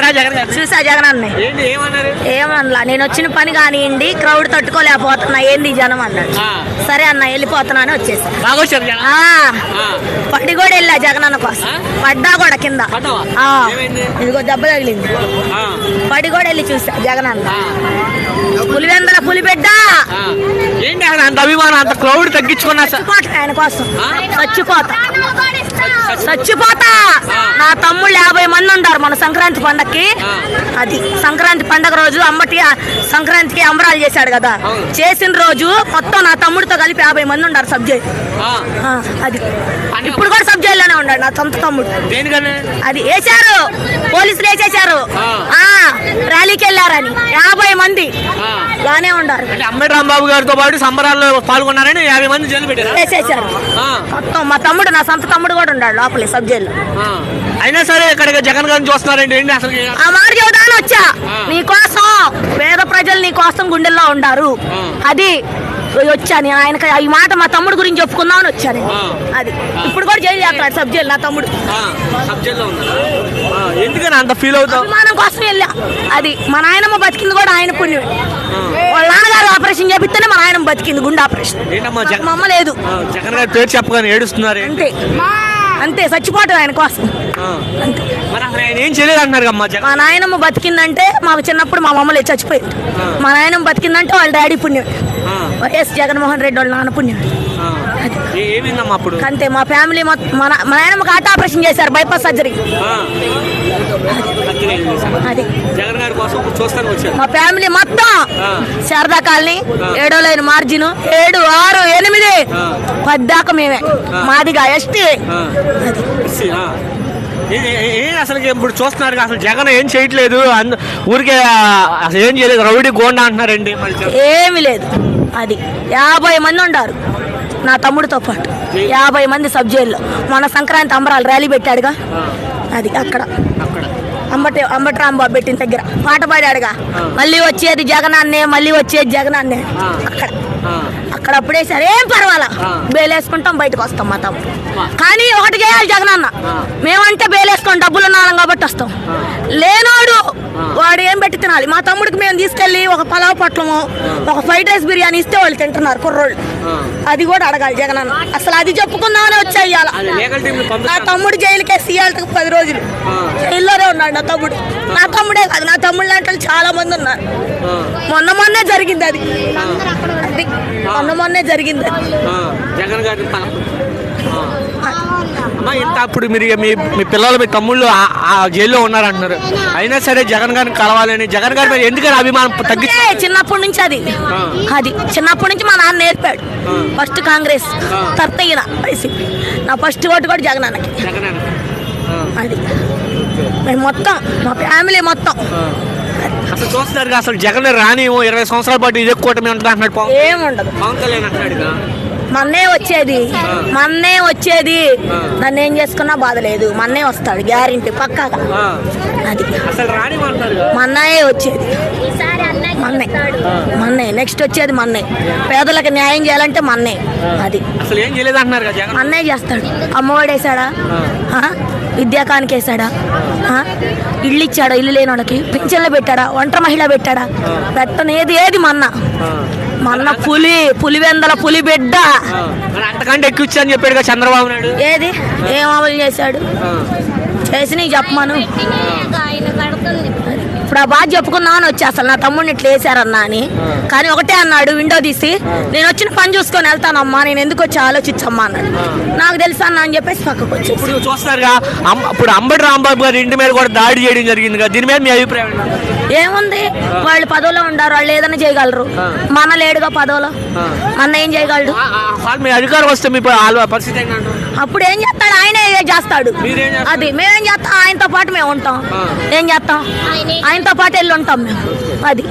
చూసారా జగన్ గారు. చూసా జగన్ ఏమన్నారు? ఏమనలా నేను వచ్చిన పని కానివ్వండి క్రౌడ్ తట్టుకోలేకపోతున్నా ఏంది జనం అన్నాడు. సరే అన్న వెళ్ళిపోతున్నా అని వచ్చేసా. పడి కూడా వెళ్ళా జగన్ అన్న కోసం? పడ్డా కూడా కింద? ఇదిగో దెబ్బ తగిలింది. ఆ, పడి కూడా వెళ్ళి చూసా జగన్ అన్న. ఆ, పులివెందల పులిబిడ్డ ఆ. ఏంటి అక్కడ అంత అభిమానం అంత క్రౌడ్ తగ్గించుకున్నా ఆయన కోసం? చచ్చిపోతా. చచ్చిపోతా. నా తమ్ముళ్ళు యాభై మంది ఉంటారు మన సంక్రాంతి పండక్కి. ఆ. అది సంక్రాంతి పండగ రోజు అమ్మటి సంక్రాంతికి అంబరాలు చేశాడు కదా. చేసిన రోజు మొత్తం నా తమ్ముడితో కలిపి యాభై మంది ఉంటారు సబ్జెక్ట్ అది. ఇప్పుడు కూడా సబ్జెక్ట్లోనే ఉన్నాడు నా సొంత తమ్ముడు. అది వేశారు. పోలీసులు. ఆ, ర్యాలీకి వెళ్ళారని. యాభై మంది. బానే ఉండారు. అంటే అంబేడ్ రాంబాబు గారితో పాటు సంబరాల్లో పాల్గొన్నారని యాభై మంది జైలు పెట్టారు? వేసేశారు. మొత్తం మా తమ్ముడు నా సొంత తమ్ముడు కూడా ఉన్నాడు లోపలి సబ్జెక్ట్లో అయినా సరే ఇక్కడ జగన్ గారిని చూస్తున్నారండి. అసలు ఆ మాట చెబుతాను వచ్చా ఆ. నీ కోసం పేద ప్రజలు నీ కోసం గుండెల్లో ఉండారు. అది వచ్చా నేను ఆయనకి ఈ మాట మా తమ్ముడు గురించి చెప్పుకుందామని వచ్చా నేను. ఆ. అది. ఇప్పుడు కూడా జైలు చేస్తాడు సబ్ జైలు నా తమ్ముడు. ఎందుకని అంత ఫీల్ అవుతావు? అభిమానం కోసం వెళ్ళా. అది మా నాయనమ్మ బతికింది కూడా ఆయన పుణ్యం వాళ్ళ నాన్నగారు ఆపరేషన్ చేపిస్తేనే మా నాయనమ్మ బతికింది గుండె ఆపరేషన్. మా అమ్మ లేదు. జగన్ గారి పేరు చెప్పగానే ఏడుస్తున్నారు? అంతే. అంతే చచ్చిపోవటం ఆయన కోసం. ఆ. అంతే. మరి అసలు ఆయన ఏం చేయలేదు అంటున్నారు అమ్మా జగన్? మా నాయనమ్మ బతికిందంటే మాకు చిన్నప్పుడు మా మమ్మల్ని చచ్చిపోయింది. మా నాయనమ్మ బతికిందంటే వాళ్ళ డాడీ పుణ్యం. వైఎస్ జగన్మోహన్ రెడ్డి వాళ్ళ నాన్న పుణ్యం ఏమైందమ్మా అప్పుడు అంతే మా ఫ్యామిలీ మొత్తం మా నాయనమ్మకి హార్ట్ ఆపరేషన్ చేశారు బైపాస్ సర్జరీ ఆ. కత్తిరే చేశారు. అది జగన్ గారి కోసం చూస్తాను వచ్చారు మా ఫ్యామిలీ మొత్తం. శారదా కాలనీ. ఏడో లైన్ మార్జిన్ ఏడు ఆరు ఎనిమిది. పద్దాక మేమే. మాదిగా ఎస్టీ అసలు ఇప్పుడు చూస్తున్నారు అసలు జగన్ ఏం చేయట్లేదు ఊరికే అసలు ఏం చేయలేదు రౌడీ గోండా అంటున్నారండి. ఏమి లేదు అది. యాభై మంది ఉండారు. నా తమ్ముడితో పాటు. యాభై మంది సబ్ జైల్లో మన సంక్రాంతి అంబరాలు ర్యాలీ పెట్టాడుగా. అది అక్కడ. అంబటి అంబటి రాంబాబు పెట్టిన దగ్గర. పాట పాడాడుగా. మళ్ళీ వచ్చేది జగనాన్నే మళ్ళీ వచ్చేది జగనాన్నే. అక్కడ. అక్కడ అప్పుడే సరే ఏం పర్వాలా. బేలేసుకుంటాం బయటకు వస్తాం మా తమ్ముడు. కానీ ఒకటి చేయాలి జగనన్న. మేమంటే బేలేసుకొని డబ్బులు ఉన్నాం కాబట్టి వస్తాం. లేనోడు. వాడు ఏం పెట్టి తినాలి? మా తమ్ముడికి మేము తీసుకెళ్ళి ఒక పలావ్ పొట్లము ఒక ఫ్రైడ్ రైస్ బిర్యానీ ఇస్తే వాళ్ళు తింటున్నారు కుర్రోళ్ళు. అది కూడా అడగాలి జగనన్న. అసలు అది చెప్పుకుందామని వచ్చా ఇవాళ. అది లీగల్ టీం నా తమ్ముడు జైలుకి వేసి పది రోజులు. జైల్లోనే ఉన్నాడు నా తమ్ముడు. నా తమ్ముడే కాదు నా తమ్ముడు లాంటి చాలా మంది ఉన్నారు. మొన్న మొన్నే జరిగింది అది. అది మొన్న మొన్నే జరిగింది అది జగన్ గారి. అమ్మా ఇంత అప్పుడు మీరు మీ మీ పిల్లలు మీ తమ్ముళ్ళు ఆ- జైల్లో ఉన్నారంటున్నారు అయినా సరే జగన్ గారిని కలవాలని జగన్ గారి మీద ఎందుకని అభిమానం తగ్గి అంటే చిన్నప్పటి నుంచి అది. అది చిన్నప్పటి నుంచి మా నాన్న నేర్పాడు. ఫస్ట్ కాంగ్రెస్ ఆ. తర్వాత ఈయన వైసీపీ నా ఫస్ట్ ఓటు కూడా జగన్ అన్నకి. అది మేము మొత్తం మా ఫ్యామిలీ మొత్తం. అసలు చూస్తున్నారు అసలు జగన్ రాని ఇరవై సంవత్సరాల పాటు ఇదే కూటమి ఉంటుంది అంటున్నాడు పవన్. ఏముండదు. పవన్ కళ్యాణ్ అంటున్నాడు కదా. మన్నే వచ్చేది. మన్నే వచ్చేది. నన్ను ఏం చేసుకున్నా బాధ లేదు. మన్నే వస్తాడు గ్యారెంటీ పక్కాగా. ఆ. అది. మన్నయే వచ్చేది. మన్నే. మన్నే. నెక్స్ట్ వచ్చేది మన్నే. పేదలకు న్యాయం చేయాలంటే మన్నే. అది. మన్నే చేస్తాడు. అమ్మఒడి వేసాడా ఆ? విద్యాకానికి వేసాడా ఆ? ఇల్లు ఇచ్చాడా ఇల్లు లేని వాళ్ళకి పింఛన్లు పెట్టాడా? ఒంటరి మహిళ పెట్టాడా? పెట్టనేది ఏది మన్న. మన్న పులి పులివెందల పులి బిడ్డ అంతకంటే ఎక్కువ ఇచ్చా అని చెప్పాడు చంద్రబాబు నాయుడు. ఏది? ఏం అమలు చేశాడు. చేసి నీకు చెప్పమను. ఆ బాధ చెప్పుకుందామని వచ్చి అసలు నా తమ్ముడిని ఇట్లా వేసారన్నా అని. కానీ ఒకటే అన్నాడు విండో తీసి నేను వచ్చిన పని చూసుకొని వెళ్తానమ్మా నేను ఎందుకు వచ్చి ఆలోచించమ్మా అన్నాడు. నాకు తెలుసా అన్న అని చెప్పేసి పక్కకు వచ్చి ఇప్పుడు చూస్తున్నారుగా అమ్- ఇప్పుడు అంబటి రాంబాబు గారి ఇంటి మీద కూడా దాడి చేయడం జరిగింది కదా దీని మీద మీ అభిప్రాయం ఏంటి? ఏముంది? వాళ్ళు పదవిలో ఉండారు వాళ్ళు ఏదైనా చేయగలరు. మన లేడుగా పదవిలో. మన ఏం చేయగలడు? ఆ- ఆ- వాళ్ళు మీ అధికారం వస్తే మీ ప- వాళ్ళ పరిస్థితి ఏంటంటారు? అప్పుడు ఏం చేస్తాడు? ఆయనే చేస్తాడు? అది మేమేం చేస్తాం? ఆయనతో పాటు మేము ఉంటాం. ఏం చేస్తాం? ఆయనతో పాటు వెళ్ళి ఉంటాం మేము. అది.